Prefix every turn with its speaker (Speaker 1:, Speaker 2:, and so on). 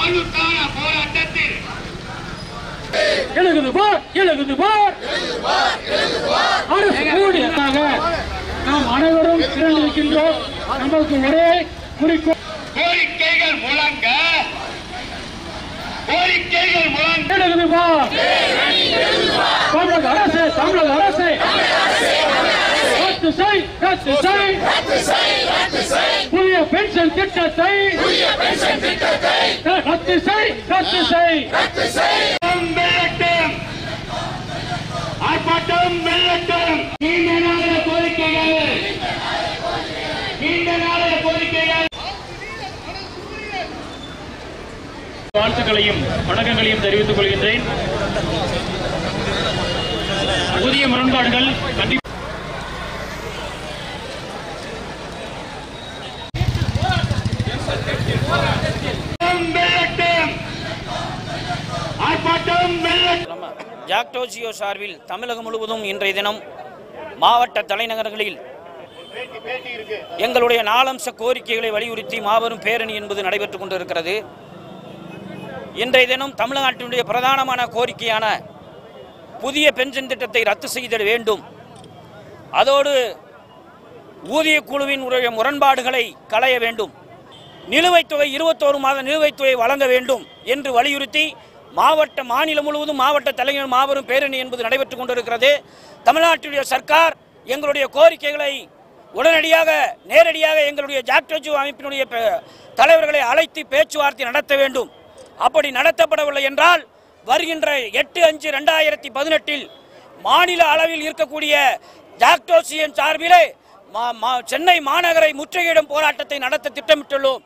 Speaker 1: வாழ்வுக்கான போராட்டத்தில். எழுகுது போர் எழுகுது போர். அரசு கூடியதாக நாம் அனைவரும் திரண்டிருக்கின்றோம். நமக்கு ஒரே குறிக்கோள்.
Speaker 2: கோரிக்கைகள் முழங்க. கோரிக்கைகள் முழங்க.
Speaker 1: எழுகுது போர். தமிழக அரசு தமிழக அரசு. ரத்து செய் ரத்து செய். புதிய பென்ஷன் திட்டத்தை. ரத்து செய் ரத்து செய்.
Speaker 2: வெள்ளட்டும் ஆர்ப்பாட்டம் வெள்ளட்டும் நீண்ட நாளைய கோரிக்கைகள். நீண்ட நாளைய கோரிக்கைகள்.
Speaker 1: வாழ்த்துக்களையும் வணக்கங்களையும் தெரிவித்துக் கொள்கின்றேன். புதிய முரண்பாடுகள் கண்டிப்பாக
Speaker 3: ஜாக்டோஜியோ சார்பில் தமிழகம் முழுவதும் இன்றைய தினம் மாவட்ட தலைநகரங்களில் எங்களுடைய நாலம்ச கோரிக்கைகளை வலியுறுத்தி மாபெரும் பேரணி என்பது நடைபெற்றுக் கொண்டிருக்கிறது. இன்றைய தினம் தமிழ்நாட்டினுடைய பிரதானமான கோரிக்கையான புதிய பென்ஷன் திட்டத்தை ரத்து செய்திட வேண்டும். அதோடு ஊதிய குழுவின் உடைய முரண்பாடுகளை களைய வேண்டும். நிலுவைத் தொகை இருபத்தோரு மாத நிலுவைத் தொகை வழங்க வேண்டும் என்று வலியுறுத்தி மாவட்ட மாநிலம் முழுவதும் மாவட்ட தலைஞர் மாபெரும் பேரணி என்பது நடைபெற்றுக் கொண்டிருக்கிறது. தமிழ்நாட்டுடைய சர்க்கார் எங்களுடைய கோரிக்கைகளை உடனடியாக நேரடியாக எங்களுடைய ஜாக்டோஜு அமைப்பினுடைய தலைவர்களை அழைத்து பேச்சுவார்த்தை நடத்த வேண்டும். அப்படி நடத்தப்படவில்லை என்றால் வருகின்ற எட்டு அஞ்சு ரெண்டாயிரத்தி பதினெட்டில் மாநில அளவில் இருக்கக்கூடிய ஜாக்டோசியன் சார்பிலே மா- மா- சென்னை மாநகரை முற்றுகையிடும் போராட்டத்தை நடத்த திட்டமிட்டுள்ளோம்.